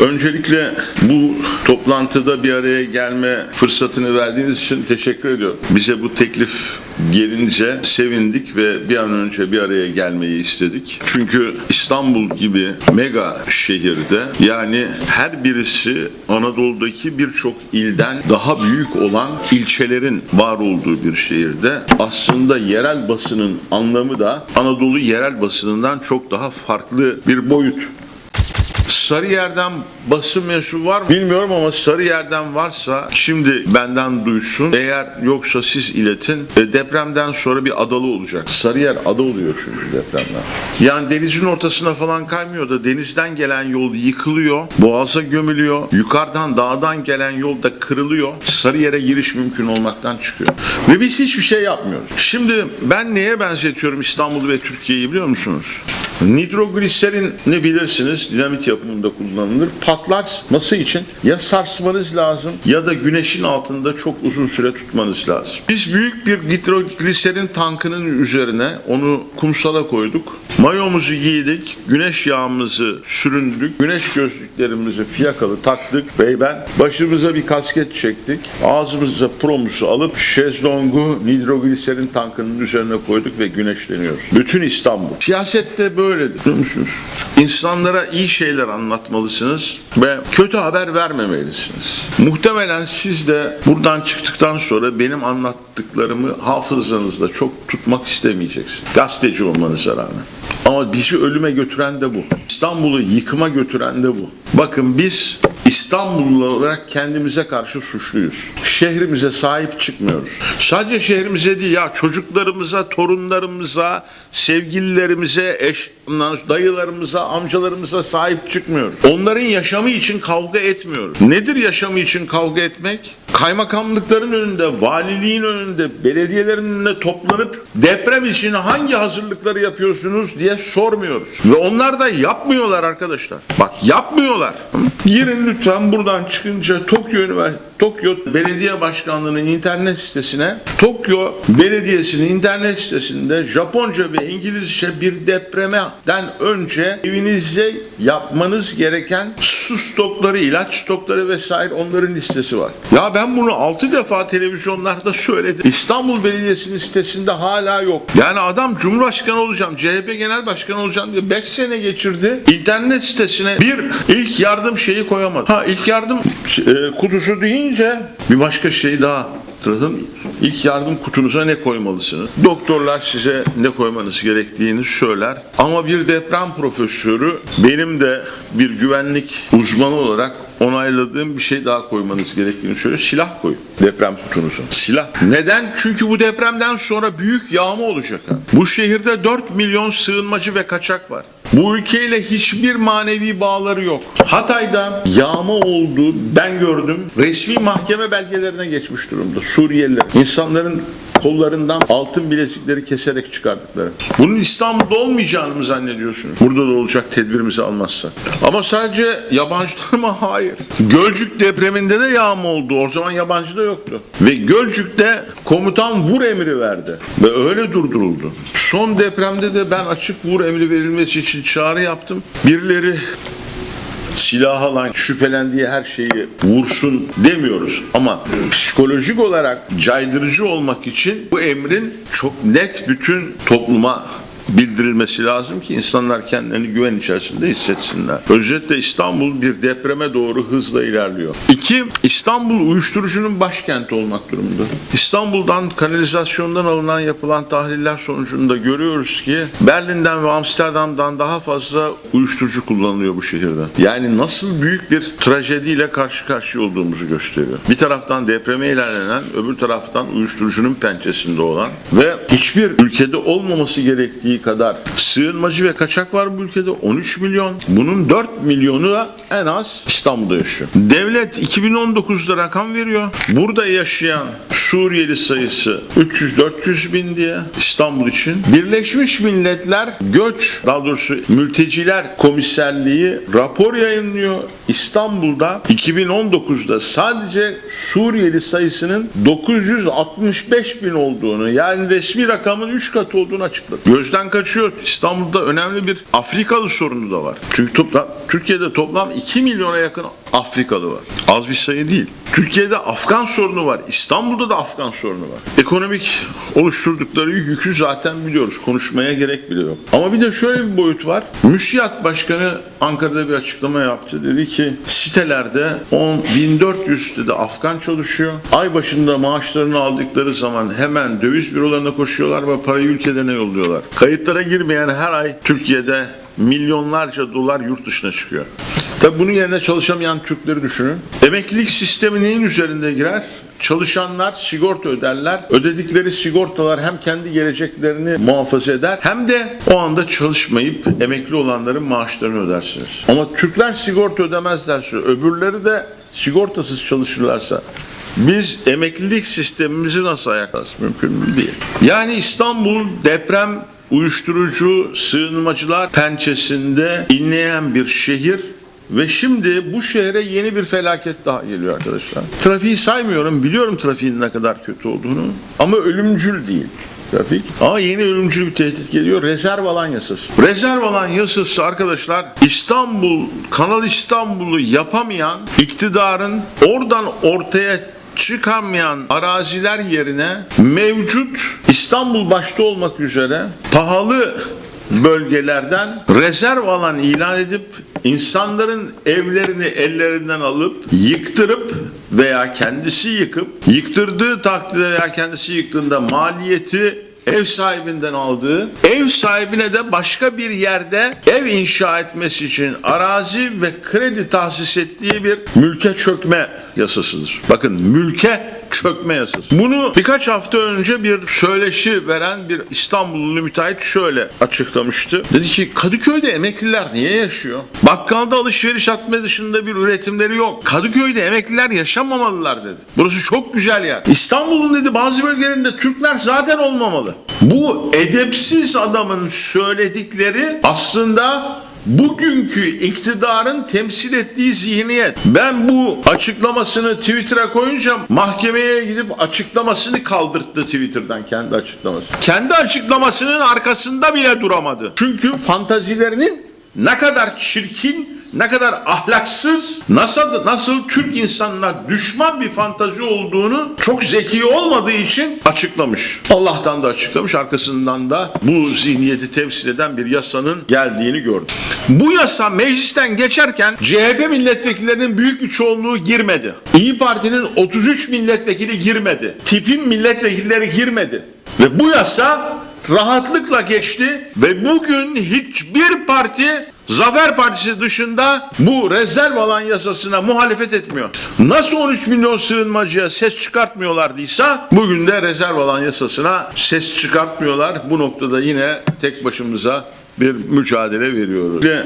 Öncelikle bu toplantıda bir araya gelme fırsatını verdiğiniz için teşekkür ediyorum. Bize bu teklif gelince sevindik ve bir an önce bir araya gelmeyi istedik. Çünkü İstanbul gibi mega şehirde yani her birisi Anadolu'daki birçok ilden daha büyük olan ilçelerin var olduğu bir şehirde aslında yerel basının anlamı da Anadolu yerel basınından çok daha farklı bir boyut. Sarıyer'den basın mensubu var mı? Bilmiyorum ama Sarıyer'den varsa şimdi benden duysun. Eğer yoksa siz iletin. E, depremden sonra bir adalı olacak. Sarıyer ada oluyor çünkü depremden. Yani denizin ortasına falan kaymıyor da denizden gelen yol yıkılıyor. Boğaza gömülüyor. Yukarıdan dağdan gelen yol da kırılıyor. Sarıyer'e giriş mümkün olmaktan çıkıyor. Ve biz hiçbir şey yapmıyoruz. Şimdi ben neye benzetiyorum İstanbul'u ve Türkiye'yi biliyor musunuz? Nitrogliserin ne bilirsiniz dinamit yapımında kullanılır. Patlatması için ya sarsmanız lazım ya da güneşin altında çok uzun süre tutmanız lazım. Biz büyük bir nitrogliserin tankının üzerine onu kumsala koyduk. Mayomuzu giydik, güneş yağımızı süründük, güneş gözlüklerimizi fiyakalı taktık ve ben başımıza bir kasket çektik. Ağzımıza promusu alıp şezlongu nitrogliserin tankının üzerine koyduk ve güneşleniyoruz. Bütün İstanbul. Siyasette böyledir. Biliyor musunuz? İnsanlara iyi şeyler anlatmalısınız ve kötü haber vermemelisiniz. Muhtemelen siz de buradan çıktıktan sonra benim anlattıklarımı hafızanızda çok tutmak istemeyeceksiniz. Gazeteci olmanıza rağmen. Ama bizi ölüme götüren de bu. İstanbul'u yıkıma götüren de bu. Bakın biz İstanbullular olarak kendimize karşı suçluyuz. Şehrimize sahip çıkmıyoruz. Sadece şehrimize değil ya çocuklarımıza, torunlarımıza, sevgililerimize, eş, dayılarımıza, amcalarımıza sahip çıkmıyoruz. Onların yaşamı için kavga etmiyoruz. Nedir yaşamı için kavga etmek? Kaymakamlıkların önünde, valiliğin önünde, belediyelerin önünde toplanıp deprem için hangi hazırlıkları yapıyorsunuz diye sormuyoruz. Ve onlar da yapmıyorlar arkadaşlar. Bak yapmıyorlar. Girin lütfen buradan çıkınca Tokyo Üniversitesi Tokyo Belediye Başkanlığı'nın internet sitesine Tokyo Belediyesi'nin internet sitesinde Japonca ve İngilizce bir depremden önce evinize yapmanız gereken su stokları, ilaç stokları vesaire onların listesi var. Ya ben bunu 6 defa televizyonlarda söyledim. İstanbul Belediyesi'nin sitesinde hala yok. Yani adam Cumhurbaşkanı olacağım, CHP Genel Başkanı olacağım diye 5 sene geçirdi. İnternet sitesine bir ilk yardım şeyi koyamadı. Ha ilk yardım e, kutusu deyince bir başka şey daha hatırladım. İlk yardım kutunuza ne koymalısınız? Doktorlar size ne koymanız gerektiğini söyler. Ama bir deprem profesörü benim de bir güvenlik uzmanı olarak onayladığım bir şey daha koymanız gerektiğini söylüyor. Silah koyun deprem kutunuza. Silah. Neden? Çünkü bu depremden sonra büyük yağma olacak. Bu şehirde 4 milyon sığınmacı ve kaçak var. Bu ülkeyle hiçbir manevi bağları yok. Hatay'da yağma oldu ben gördüm. Resmi mahkeme belgelerine geçmiş durumda. Suriyeliler. insanların kollarından altın bilezikleri keserek çıkardıkları. Bunun İstanbul'da olmayacağını mı zannediyorsunuz? Burada da olacak tedbirimizi almazsak. Ama sadece yabancılar mı? Hayır. Gölcük depreminde de yağma oldu. O zaman yabancı da yoktu. Ve Gölcük'te komutan vur emri verdi. Ve öyle durduruldu. Son depremde de ben açık vur emri verilmesi için çağrı yaptım. Birileri silah alan şüphelendiği her şeyi vursun demiyoruz. Ama psikolojik olarak caydırıcı olmak için bu emrin çok net bütün topluma bildirilmesi lazım ki insanlar kendilerini güven içerisinde hissetsinler. Özetle İstanbul bir depreme doğru hızla ilerliyor. İki, İstanbul uyuşturucunun başkenti olmak durumunda. İstanbul'dan kanalizasyondan alınan yapılan tahliller sonucunda görüyoruz ki Berlin'den ve Amsterdam'dan daha fazla uyuşturucu kullanılıyor bu şehirde. Yani nasıl büyük bir trajediyle karşı karşıya olduğumuzu gösteriyor. Bir taraftan depreme ilerlenen, öbür taraftan uyuşturucunun pençesinde olan ve hiçbir ülkede olmaması gerektiği kadar sığınmacı ve kaçak var bu ülkede 13 milyon. Bunun 4 milyonu da en az İstanbul'da yaşıyor. Devlet 2019'da rakam veriyor. Burada yaşayan Suriyeli sayısı 300-400 bin diye İstanbul için. Birleşmiş Milletler Göç, daha doğrusu Mülteciler Komiserliği rapor yayınlıyor. İstanbul'da 2019'da sadece Suriyeli sayısının 965 bin olduğunu yani resmi rakamın 3 katı olduğunu açıkladı. Gözden gözden kaçıyor. İstanbul'da önemli bir Afrikalı sorunu da var. Çünkü toplam, Türkiye'de toplam 2 milyona yakın Afrikalı var. Az bir sayı değil. Türkiye'de Afgan sorunu var. İstanbul'da da Afgan sorunu var. Ekonomik oluşturdukları yükü zaten biliyoruz. Konuşmaya gerek bile yok. Ama bir de şöyle bir boyut var. Müsiyat Başkanı Ankara'da bir açıklama yaptı. Dedi ki sitelerde 10 1400 dedi Afgan çalışıyor. Ay başında maaşlarını aldıkları zaman hemen döviz bürolarına koşuyorlar ve parayı ülkelerine yolluyorlar. Kayıtlara girmeyen her ay Türkiye'de milyonlarca dolar yurt dışına çıkıyor. Tabi bunun yerine çalışamayan Türkleri düşünün. Emeklilik sistemi neyin üzerinde girer? Çalışanlar sigorta öderler. Ödedikleri sigortalar hem kendi geleceklerini muhafaza eder hem de o anda çalışmayıp emekli olanların maaşlarını ödersiniz. Ama Türkler sigorta ödemezlerse, öbürleri de sigortasız çalışırlarsa biz emeklilik sistemimizi nasıl ayaklarız? Mümkün değil. Yani İstanbul deprem uyuşturucu sığınmacılar pençesinde inleyen bir şehir ve şimdi bu şehre yeni bir felaket daha geliyor arkadaşlar. Trafiği saymıyorum. Biliyorum trafiğin ne kadar kötü olduğunu. Ama ölümcül değil trafik. Ama yeni ölümcül bir tehdit geliyor. Rezerv alan yasası. Rezerv alan yasası arkadaşlar İstanbul, Kanal İstanbul'u yapamayan iktidarın oradan ortaya çıkamayan araziler yerine mevcut İstanbul başta olmak üzere pahalı bölgelerden rezerv alan ilan edip insanların evlerini ellerinden alıp yıktırıp veya kendisi yıkıp yıktırdığı takdirde veya kendisi yıktığında maliyeti ev sahibinden aldığı, ev sahibine de başka bir yerde ev inşa etmesi için arazi ve kredi tahsis ettiği bir mülke çökme yasasıdır. Bakın mülke çökme yasası. Bunu birkaç hafta önce bir söyleşi veren bir İstanbullu müteahhit şöyle açıklamıştı. Dedi ki Kadıköy'de emekliler niye yaşıyor? Bakkalda alışveriş atma dışında bir üretimleri yok. Kadıköy'de emekliler yaşamamalılar dedi. Burası çok güzel yer. İstanbul'un dedi bazı bölgelerinde Türkler zaten olmamalı. Bu edepsiz adamın söyledikleri aslında bugünkü iktidarın temsil ettiği zihniyet. Ben bu açıklamasını Twitter'a koyunca mahkemeye gidip açıklamasını kaldırttı Twitter'dan kendi açıklaması. Kendi açıklamasının arkasında bile duramadı. Çünkü fantazilerinin ne kadar çirkin, ne kadar ahlaksız, nasıl nasıl Türk insanına düşman bir fantazi olduğunu çok zeki olmadığı için açıklamış. Allah'tan da açıklamış, arkasından da bu zihniyeti temsil eden bir yasanın geldiğini gördüm. Bu yasa meclisten geçerken CHP milletvekillerinin büyük bir çoğunluğu girmedi. İyi Parti'nin 33 milletvekili girmedi. Tipin milletvekilleri girmedi. Ve bu yasa rahatlıkla geçti ve bugün hiçbir parti Zafer Partisi dışında bu rezerv alan yasasına muhalefet etmiyor. Nasıl 13 milyon sığınmacıya ses çıkartmıyorlardıysa bugün de rezerv alan yasasına ses çıkartmıyorlar. Bu noktada yine tek başımıza bir mücadele veriyoruz. Ve